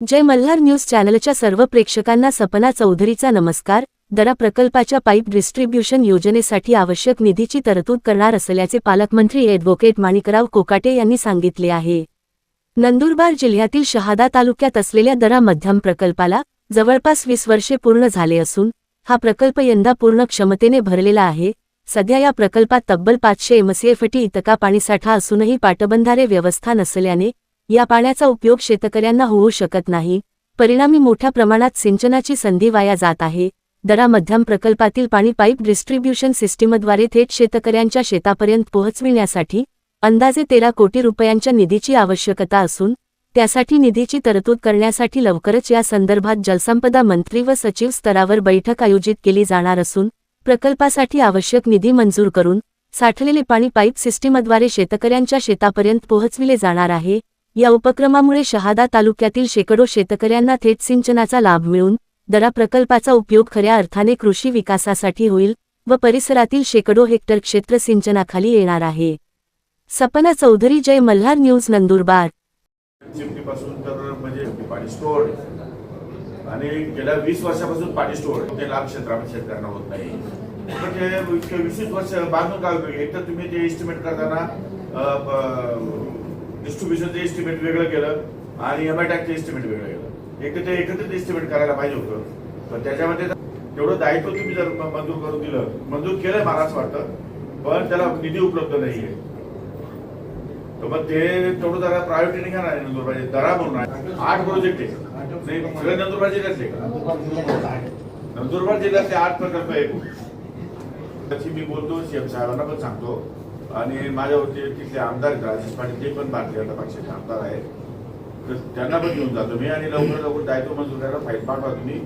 जय Malhar news चॅनलच्या सर्व प्रेक्षकांना सपना चौधरीचा नमस्कार. दरा प्रकल्पाच्या पाईप डिस्ट्रीब्युशन योजनेसाठी आवश्यक निधीची तरतूद करणार असल्याचे पालकमंत्री ॲडव्होकेट माणिकराव कोकाटे यांनी सांगितले आहे. नंदुरबार जिल्ह्यातील शहादा तालुक्यात असलेल्या दरा मध्यम प्रकल्पाला जवळपास वीस वर्षे पूर्ण झाले असून हा प्रकल्प यंदा पूर्ण क्षमतेने भरलेला आहे. सध्या या प्रकल्पात तब्बल पाचशे एमसीएफटी इतका पाणीसाठा असूनही पाटबंधारे व्यवस्था नसल्याने या पाण्याचा उपयोग शेतकऱ्यांना होऊ शकत नाही. परिणामी मोठ्या प्रमाणात सिंचनाची संधी वाया जात आहे. दरा मध्यम प्रकल्पातील पाणी पाईप डिस्ट्रीब्युशन सिस्टीमद्वारे थेट शेतकऱ्यांच्या शेतापर्यंत पोहोचविण्यासाठी अंदाजे तेरा कोटी रुपयांच्या निधीची आवश्यकता असून त्यासाठी निधीची तरतूद करण्यासाठी लवकरच या संदर्भात जलसंपदा मंत्री व सचिव स्तरावर बैठक आयोजित केली जाणार असून प्रकल्पासाठी आवश्यक निधी मंजूर करून साठलेले पाणी पाईप सिस्टीमद्वारे शेतकऱ्यांच्या शेतापर्यंत पोहोचविले जाणार आहे. या उपक्रमामुळे शहादा तालुक्यातील शेकडो शेतकऱ्यांना थेट सिंचनाचा लाभ मिळून दरा प्रकल्पाचा उपयोग खऱ्या अर्थाने कृषी विकासासाठी होईल व परिसरातील शेकडो हेक्टर क्षेत्र सिंचनाखाली येणार आहे. सपना चौधरी जय मल्हार न्यूज नंदुरबार. म्हणजे आणि गेल्या वीस वर्षापासून पाणी स्टोअर. ते लाभ क्षेत्रामध्ये शेतकऱ्यांना होत नाही. म्हणजे पण वीस वर्ष बांधून काय एक तर तुम्ही ते एस्टिमेट करताना डिस्ट्रीब्युशनचं एस्टिमेट वेगळं केलं आणि एमआयटॅकचं एस्टिमेट वेगळं केलं. एक ते एकत्रित एस्टिमेट करायला पाहिजे होतं. पण त्याच्यामध्ये तेवढं दायित्व तुम्ही जर मंजूर करून दिलं मंजूर केलं मला असं वाटतं पण त्याला निधी उपलब्ध नाहीये. तर मग ते तेवढं जरा प्रायोरिटीने घ्या ना नंदुरबार दरा म्हणून. आठ प्रोजेक्ट आहे. सगळे नंदुरबार जिल्ह्यातले नंदुरबार जिल्ह्यातले आठ प्रकल्प आहे त्याची मी बोलतो सीएम साहेबांना पण सांगतो. आणि माझ्यावरती तिथले आमदार राजेश पाटील ते पण भारतीय जनता पक्षाचे आमदार आहेत. तर त्यांना पण घेऊन जातो मी आणि लवकर लवकर दायित्व मंजूर करायला फाईल पाठवा तुम्ही.